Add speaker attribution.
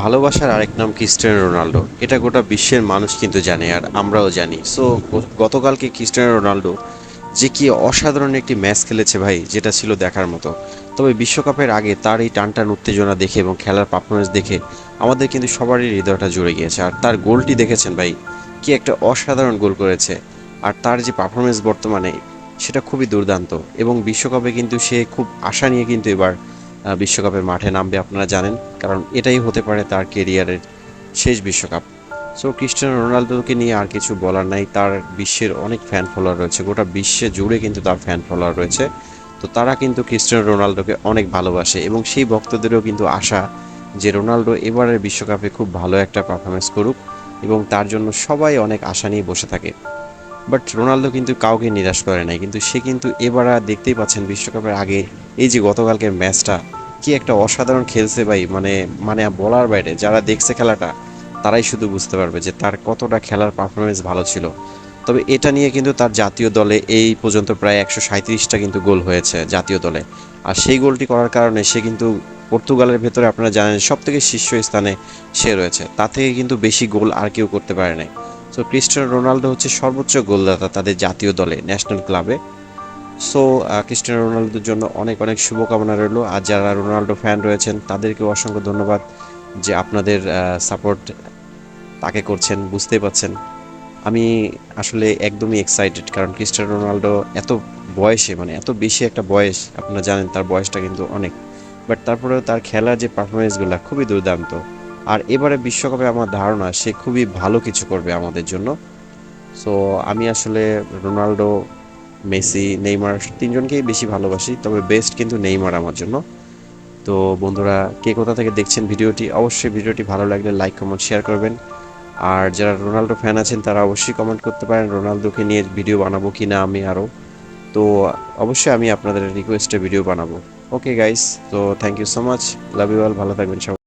Speaker 1: ভালোবাসার আরেক নাম ক্রিস্টিয়ানো রোনাল্ডো। এটা গোটা বিশ্বের মানুষ কিন্তু জানে আর আমরাও জানি। সো গতকালকে ক্রিস্টিয়ানো রোনাল্ডো যে কি অসাধারণ একটি ম্যাচ খেলেছে ভাই, যেটা ছিল দেখার মতো। তবে বিশ্বকাপের আগে তার এই টানটান উত্তেজনা দেখে এবং খেলার পারফরমেন্স দেখে আমাদের কিন্তু সবারই হৃদয়টা জুড়ে গিয়েছে। আর তার গোলটি দেখেছেন ভাই, কি একটা অসাধারণ গোল করেছে। আর তার যে পারফরমেন্স বর্তমানে, সেটা খুবই দুর্দান্ত। এবং বিশ্বকাপে কিন্তু সে খুব আশা নিয়ে কিন্তু এবার বিশ্বকাপের মাঠে নামবে আপনারা জানেন, কারণ এটাই হতে পারে তার কেরিয়ারের শেষ বিশ্বকাপ। সো ক্রিস্টিয়ানো রোনালদোকে নিয়ে আর কিছু বলার নাই, তার বিশ্বের অনেক ফ্যান ফলোয়ার রয়েছে, গোটা বিশ্বে জুড়ে কিন্তু তার ফ্যান ফলোয়ার রয়েছে। তো তারা কিন্তু ক্রিস্টিয়ানো রোনালদোকে অনেক ভালোবাসে এবং সেই ভক্তদেরও কিন্তু আশা যে রোনালদো এবারের বিশ্বকাপে খুব ভালো একটা পারফরমেন্স করুক এবং তার জন্য সবাই অনেক আশা নিয়ে বসে থাকে। বাট রোনালদো কিন্তু কাউকে নিরাশ করে নাই। কিন্তু সে কিন্তু এবার আর দেখতেই পাচ্ছেন বিশ্বকাপের আগে এই যে গতকালকের ম্যাচটা, কি একটা অসাধারণ খেলছে ভাই মানে মানে বলার বাইরে, যারা দেখছে খেলাটা, তারাই শুধু বুঝতে পারবে যে তার কতটা খেলার পারফরমেন্স ভালো ছিল। তবে এটা নিয়ে কিন্তু তার জাতীয় দলে এই পর্যন্ত প্রায় একশো সাঁত্রিশটা কিন্তু গোল হয়েছে জাতীয় দলে। আর সেই গোলটি করার কারণে সে কিন্তু পর্তুগালের ভেতরে আপনারা জানেন সব থেকে শীর্ষ স্থানে সে রয়েছে। তা থেকে কিন্তু বেশি গোল আর কেউ করতে পারে নাই। সো ক্রিস্টিয়ানো রোনালদো হচ্ছে সর্বোচ্চ গোলদাতা তাদের জাতীয় দলে ন্যাশনাল ক্লাবে সো ক্রিস্টিয়ানো রোনালদোর জন্য অনেক অনেক শুভকামনা রইল। আর যারা রোনালদো ফ্যান রয়েছেন, তাদেরকেও অসংখ্য ধন্যবাদ যে আপনাদের সাপোর্ট তাকে করছেন, বুঝতেই পাচ্ছেন আমি আসলে একদমই এক্সাইটেড কারণ ক্রিস্টিয়ানো রোনালদো এত বয়সে মানে এত বেশি একটা বয়স, আপনারা জানেন তার বয়সটা কিন্তু অনেক। বাট তারপরেও তার খেলার যে পারফরমেন্সগুলো খুবই দুর্দান্ত। আর এবারে বিশ্বকাপে আমার ধারণা, সে খুবই ভালো কিছু করবে আমাদের জন্য। সো আমি আসলে রোনাল্ডো মেসি, নেইমার তিনজনকেই বেশি ভালোবাসি, তবে বেস্ট কিন্তু নেইমার আমার জন্য। তো বন্ধুরা, কে কোথা থেকে দেখছেন ভিডিওটি, অবশ্যই ভিডিওটি ভালো লাগলে লাইক কমেন্ট শেয়ার করবেন। আর যারা রোনাল্ডো ফ্যান আছেন, তারা অবশ্যই কমেন্ট করতে পারেন, রোনালদোকে নিয়ে ভিডিও বানাবো কি না আমি আরও। তো অবশ্যই আমি আপনাদের রিকোয়েস্টে ভিডিও বানাবো। ওকে গাইস তো thank you so much love you all ভালো থাকবেন সবাই।